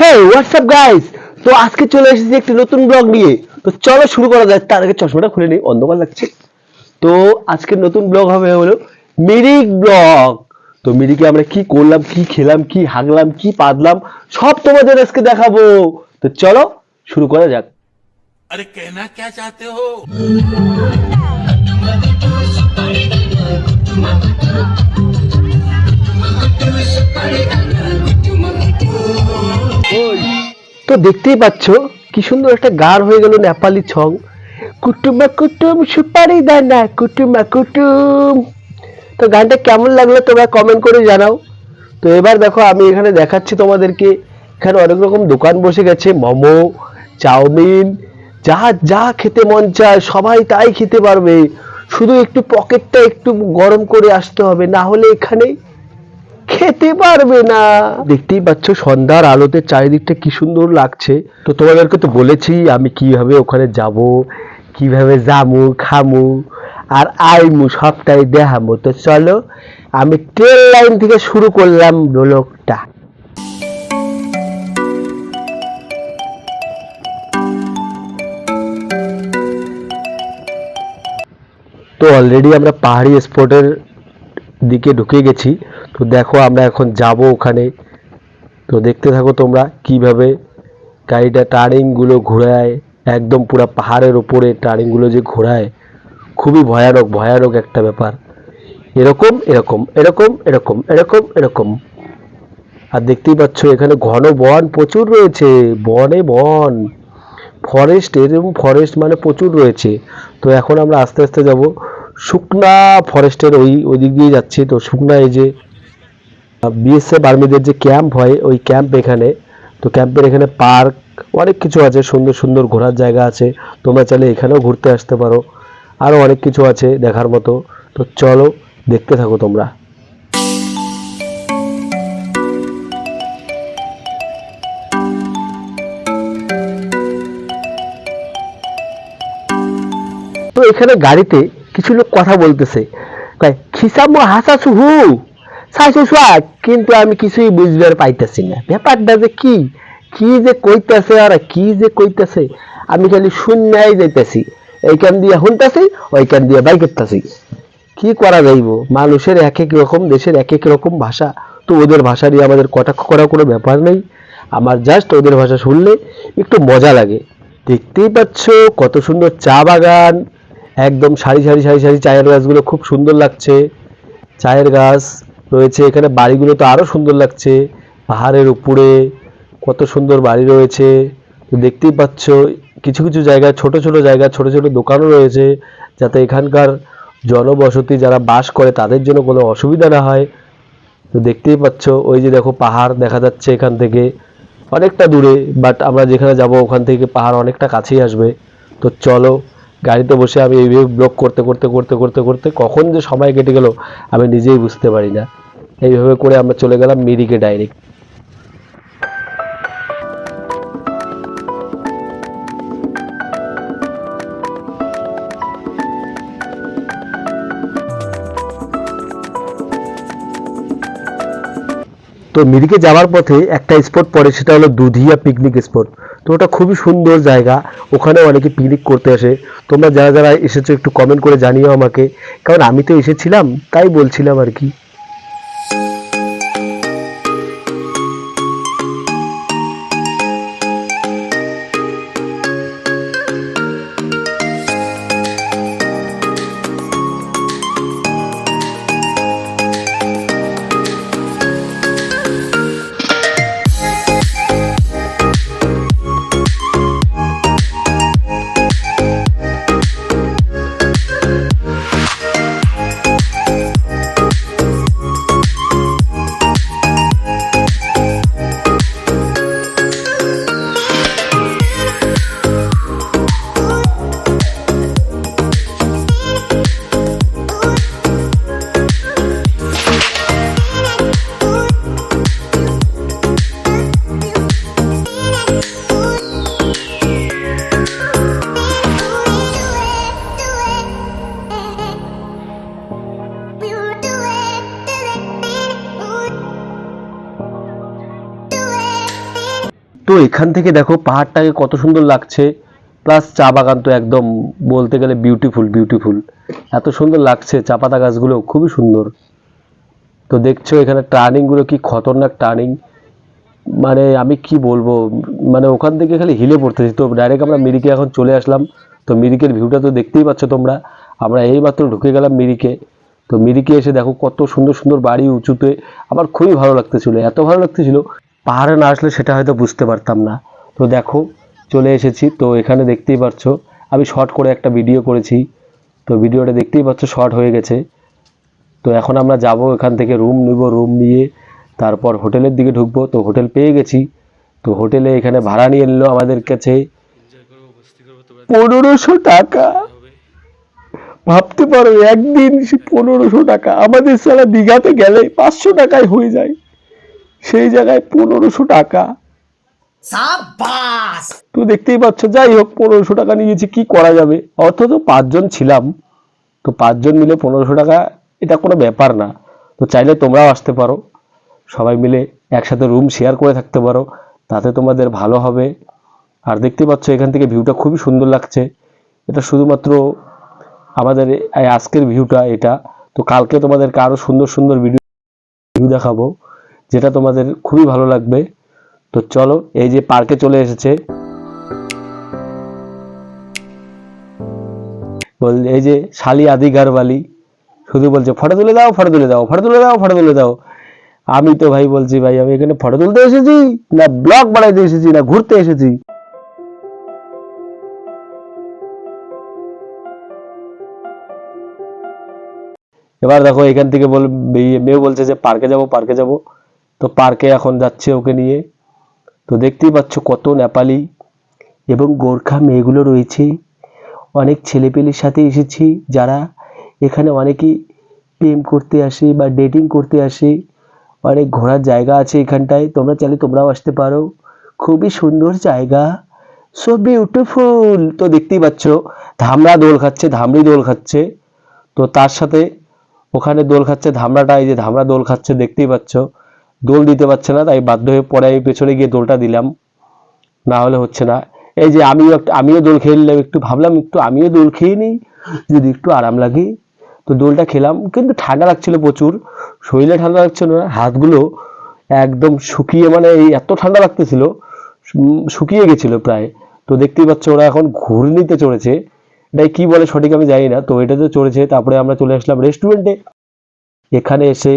হ্যাঁ WhatsApp guys তো আজকে চলে এসেছি একটি নতুন ব্লগ নিয়ে। তো চলো শুরু করা যাক। তার আগে চশমাটা খুলে নিই অন্ধকার লাগছে। তো আজকে নতুন ব্লগ হবে হলো মিরিক ব্লগ তো মিরিকে আমরা কি করলাম কি খেলাম কি হাগলাম কি পাদলাম সব তোমাদের আজকে দেখাবো। তো চলো শুরু করা যাক। আরে কেনা কে চাতে হো? তো দেখতেই পাচ্ছ কি সুন্দর একটা গান হয়ে গেল নেপালি ছং। কুটুমা কুটুম সুপারি দানা কুটুমা কুটুম। তো গানটা কেমন লাগল তোমরা কমেন্ট করে জানাও। তো এবার দেখো, আমি এখানে দেখাচ্ছি তোমাদেরকে, এখানে অনেক রকম দোকান বসে গেছে, মোমো, চাউমিন, যা যা খেতে মন চায়, সবাই তাই খেতে পারবে। শুধু একটু পকেটটা একটু গরম করে আসতে হবে, না হলে এখানে খেতে পারবে না। দেখতেই পাচ্ছ, সন্ধ্যার আলোতে চারিদিকটা কি সুন্দর লাগছে। তো তোমাদেরকে তো বলেছি, আমি কীভাবে ওখানে যাব, কীভাবে যামু খামু আর আইমু সবটাই দেখামু তো চলো, আমি ট্রেন লাইন থেকে শুরু করলাম ব্লগটা। তো অলরেডি আমরা পাহাড়ি স্পটের দিকে ঢুকে গেছি। তো দেখো আমরা এখন যাব ওখানে। তো দেখতে থাকো তোমরা কীভাবে গাড়িটা টার্নিংগুলো ঘোরায়, একদম পুরো পাহাড়ের উপরে টার্নিংগুলো যে ঘোরায়, খুবই ভয়ানক ভয়ানক একটা ব্যাপার। এরকম এরকম এরকম এরকম এরকম এরকম। আর দেখতেই পাচ্ছ এখানে ঘন বন প্রচুর রয়েছে, বনে বন। ফরেস্ট এরকম ফরেস্ট মানে প্রচুর রয়েছে। তো এখন আমরা আস্তে আস্তে যাব। শুকনা ফরেস্টের ওই ওই দিক দিয়ে যাচ্ছি। তো শুকনা এই যে বিএসএফ আর্মিদের যে ক্যাম্প হয়, ওই ক্যাম্প এখানে। তো ক্যাম্পের এখানে পার্ক, অনেক কিছু আছে, সুন্দর সুন্দর ঘোরার জায়গা আছে। তোমরা চাইলে এখানেও ঘুরতে আসতে পারো। আরও অনেক কিছু আছে দেখার মতো। তো চলো, দেখতে থাকো তোমরা। তো এখানে গাড়িতে কিছু লোক কথা বলতেছে। খিসামো হাসাসু হু কিন্তু আমি কিছুই বুঝবার পাইতেছি না। ব্যাপারটা যে কি? কি যে কইতাছে, আর কি যে কইতাছে? আমি খালি শূন্যাই যাইতেছি। এইখান দিয়ে শুনতেছি ওইখান দিয়ে বাই করতেছি। কি করা যাইব? মানুষের এক এক রকম, দেশের এক এক রকম ভাষা। তো ওদের ভাষা নিয়ে আমাদের কটাক্ষ করার কোনো ব্যাপার নেই। আমার জাস্ট ওদের ভাষা শুনলে একটু মজা লাগে। দেখতেই পাচ্ছ কত সুন্দর চা বাগান। একদম সারি সারি সারি সারি চায়ের গাছগুলো খুব সুন্দর লাগছে। চায়ের গাছ। রয়েছে। এখানে বাড়িগুলো তো আরও সুন্দর লাগছে। পাহাড়ের উপরে কত সুন্দর বাড়ি রয়েছে। দেখতেই পাচ্ছ, কিছু কিছু জায়গায় ছোট ছোট জায়গায় ছোট ছোট দোকানও রয়েছে, যাতে এখানকার জনবসতি যারা বাস করে, তাদের জন্য কোনো অসুবিধা না হয়। তো দেখতেই পাচ্ছ, ওই যে দেখো পাহাড় দেখা যাচ্ছে এখান থেকে। অনেকটা দূরে বাট আমরা যেখানে যাব, ওখান থেকে পাহাড় অনেকটা কাছেই আসবে। তো চলো গাড়িতে বসে আমি এইভাবে ব্লক করতে করতে করতে করতে করতে কখন যে সময় কেটে গেল আমি নিজেই বুঝতে পারি না। এইভাবে করে আমরা চলে গেলাম মিরিকে ডাইরেক্ট তো মিরিকে যাওয়ার পথে একটা স্পট পড়ে, সেটা হলো দুধিয়া পিকনিক স্পট তো ওটা খুবই সুন্দর জায়গা। ওখানে অনেকে পিকনিক করতে আসে। তোমরা যারা যারা এসেছ একটু কমেন্ট করে জানিও আমাকে। কারণ আমি তো এসেছিলাম, তাই বলছিলাম আর কি। তো এখান থেকে দেখো পাহাড়টাকে কত সুন্দর লাগছে। প্লাস চা বাগান তো একদম বলতে গেলে বিউটিফুল বিউটিফুল এত সুন্দর লাগছে চা পাতা গাছগুলো, খুবই সুন্দর। তো দেখছ এখানে টার্নিংগুলো কি খতরনাক টার্নিং মানে আমি কি বলব মানে ওখান থেকে খালি হিলে পড়তেছি। তো ডাইরেক্ট আমরা মিরিকে এখন চলে আসলাম। তো মিরিকের ভিউটা তো দেখতেই পাচ্ছ তোমরা। আমরা এইমাত্র ঢুকে গেলাম মিরিকে। তো মিরিকে এসে দেখো কত সুন্দর সুন্দর বাড়ি উঁচুতে। আমার খুবই ভালো লাগতেছিল, এত ভালো লাগতেছিল। পাহাড়ে না আসলে সেটা হয়তো বুঝতে পারতাম না। তো দেখো, চলে এসেছি। তো এখানে দেখতেই পাচ্ছ, আমি শর্ট করে একটা ভিডিও করেছি। তো ভিডিওটা দেখতেই পাচ্ছ শর্ট হয়ে গেছে। তো এখন আমরা যাব এখান থেকে রুম নিব রুম নিয়ে তারপর হোটেলের দিকে ঢুকবো। তো হোটেল পেয়ে গেছি। তো হোটেলে এখানে ভাড়া নিয়ে নিল আমাদের কাছে। পনেরোশো টাকা। ভাবতে পারো, একদিন পনেরোশো টাকা। আমাদের সারা দীঘাতে গেলে পাঁচশো টাকায় হয়ে যায়। সেই জায়গায় পনেরোশো টাকা। তো দেখতেই পাচ্ছ যাই হোক পনেরোশো টাকা নিয়েছি কি করা যাবে? অথচ পাঁচজন ছিলাম তো পাঁচজন মিলে পনেরোশো টাকা এটা কোনো ব্যাপার না। তো চাইলে তোমরাও আসতে পারো। সবাই মিলে একসাথে রুম শেয়ার করে থাকতে পারো। তাতে তোমাদের ভালো হবে। আর দেখতে পাচ্ছ এখান থেকে ভিউটা খুবই সুন্দর লাগছে। এটা শুধুমাত্র আমাদের আজকের ভিউটা এটা। তো কালকে তোমাদেরকে আরও সুন্দর সুন্দর ভিডিও ভিউ দেখাবো। যেটা তোমাদের খুবই ভালো লাগবে। তো চলো, এই যে পার্কে চলে এসেছে। বল, এই যে শালি আদি গারবালি শুধু বলছে, ফটো তুলে দাও, ফটো তুলে দাও, ফটো তুলে দাও, ফটো তুলে দাও। আমি তো ভাই বলছি, ভাই, আমি এখানে ফটো তুলতে এসেছি, না ব্লগ বানাইতে এসেছি, না ঘুরতে এসেছি? এবার দেখো, এখান থেকে বল মেয়ে- মেয়ে বলছে যে, পার্কে যাব পার্কে যাব। তো পার্কে এখন যাচ্ছে ওকে নিয়ে। তো দেখতেই পাচ্ছ কত নেপালি এবং গোর্খা মেয়েগুলো রয়েছে। অনেক ছেলেপেলের সাথে এসেছি যারা এখানে অনেকেই প্রেম করতে আসে বা ডেটিং করতে আসে। অনেক ঘোরার জায়গা আছে এখানটায়। তোমরা চাইলে তোমরাও আসতে পারো। খুবই সুন্দর জায়গা। সো বিউটিফুল তো দেখতেই পাচ্ছ, ধামরা দোল খাচ্ছে ধামড়ি দোল খাচ্ছে। তো তার সাথে ওখানে দোল খাচ্ছে ধামরাটা, এই যে ধামরা দোল খাচ্ছে, দেখতেই পাচ্ছ। দোল দিতে পারছে না, তাই বাধ্য হয়ে পরে আমি পেছনে গিয়ে দোলটা দিলাম। না হলে হচ্ছে না। এই যে আমিও একটা, আমিও দোল খেয়ে নিলাম, একটু ভাবলাম একটু আমিও দোল খেয়ে নিই, যদি একটু আরাম লাগে। তো দোলটা খেলাম, কিন্তু ঠান্ডা লাগছিল প্রচুর, শরীরে ঠান্ডা লাগছিল না, হাতগুলো একদম শুকিয়ে মানে এই এত ঠান্ডা লাগতেছিল শুকিয়ে গেছিল প্রায়। তো দেখতেই পাচ্ছ ওরা এখন ঘূর্ণিতে চড়েছে। এটাই কি বলে সঠিক আমি জানি না, তো এটাতে চড়েছে, তারপরে আমরা চলে আসলাম রেস্টুরেন্টে এখানে এসে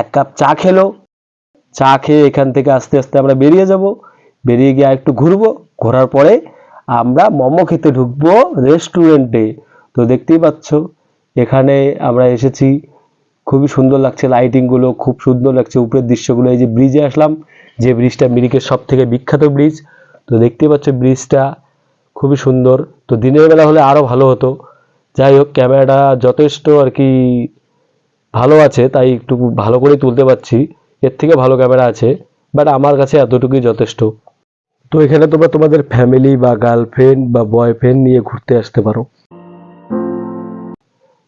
এক কাপ চা খেলো। চা খেয়ে এখান থেকে আস্তে আস্তে আমরা বেরিয়ে যাব। বেরিয়ে গিয়ে একটু ঘুরবো। ঘোরার পরে আমরা মোমো খেতে ঢুকবো রেস্টুরেন্টে তো দেখতেই পাচ্ছ, এখানে আমরা এসেছি। খুবই সুন্দর লাগছে লাইটিংগুলো খুব সুন্দর লাগছে উপরের দৃশ্যগুলো। এই যে ব্রিজে আসলাম, যে ব্রিজটা মিরিকের সব থেকে বিখ্যাত ব্রিজ তো দেখতেই পাচ্ছ ব্রিজটা খুবই সুন্দর। তো দিনের বেলা হলে আরও ভালো হতো। যাই হোক, ক্যামেরাটা যথেষ্ট আর কি ভালো আছে, তাই একটু ভালো করে তুলতে পারছি। এর থেকে ভালো ক্যামেরা আছে বাট আমার কাছে এতটুকুই যথেষ্ট। তো এখানে তোমরা তোমাদের ফ্যামিলি বা গার্লফ্রেন্ড বা বয়ফ্রেন্ড নিয়ে ঘুরতে আসতে পারো।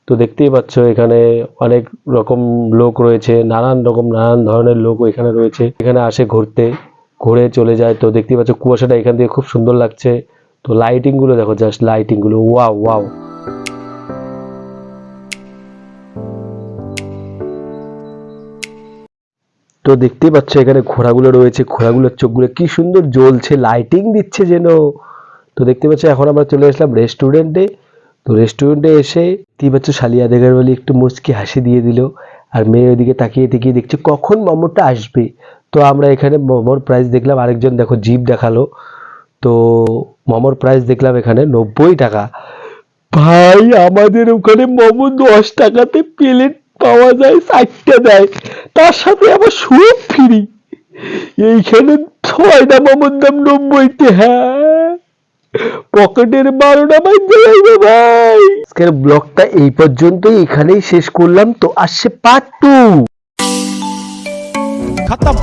তো দেখতেই পাচ্ছ, এখানে অনেক রকম লোক রয়েছে, নানান রকম, নানান ধরনের লোক এখানে রয়েছে। এখানে আসে ঘুরতে, ঘুরে চলে যায়। তো দেখতেই পাচ্ছ, কুয়াশাটা এখান থেকে খুব সুন্দর লাগছে। তো লাইটিংগুলো দেখো জাস্ট লাইটিংগুলো ওয়াও ওয়াও তো দেখতেই পাচ্ছ, এখানে ঘোড়াগুলো রয়েছে, ঘোড়াগুলোর চোখগুলো কি সুন্দর জ্বলছে লাইটিং দিচ্ছে যেন। তো দেখতে পাচ্ছ, এখন আমরা চলে আসলাম রেস্টুরেন্টে তো রেস্টুরেন্টে এসে দেখতেই পাচ্ছ, শালিয়া দেগার বলে একটু মুচকি হাসি দিয়ে দিল। আর মেয়ে ওইদিকে তাকিয়ে তাকিয়ে দেখছে, কখন মোমোটা আসবে? তো আমরা এখানে মোমোর প্রাইস দেখলাম, আরেকজন দেখো জিপ দেখাল। তো মোমোর প্রাইস দেখলাম এখানে নব্বই টাকা। ভাই, আমাদের ওখানে মোমো দশ টাকাতে প্লেট পাওয়া যায় চারটে দেয়। তার সাথে আবার সুপ ফিরি। এইখানে ছয়টা মোমোর দাম নব্বইতে হ্যাঁ। পকেটের বারোটা বাজে ভাই। আজকের ব্লগটা এই পর্যন্ত এখানেই শেষ করলাম। তো আসছে পার্ট টু খতম।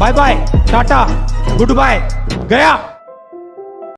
Bye bye tata good bye Gaya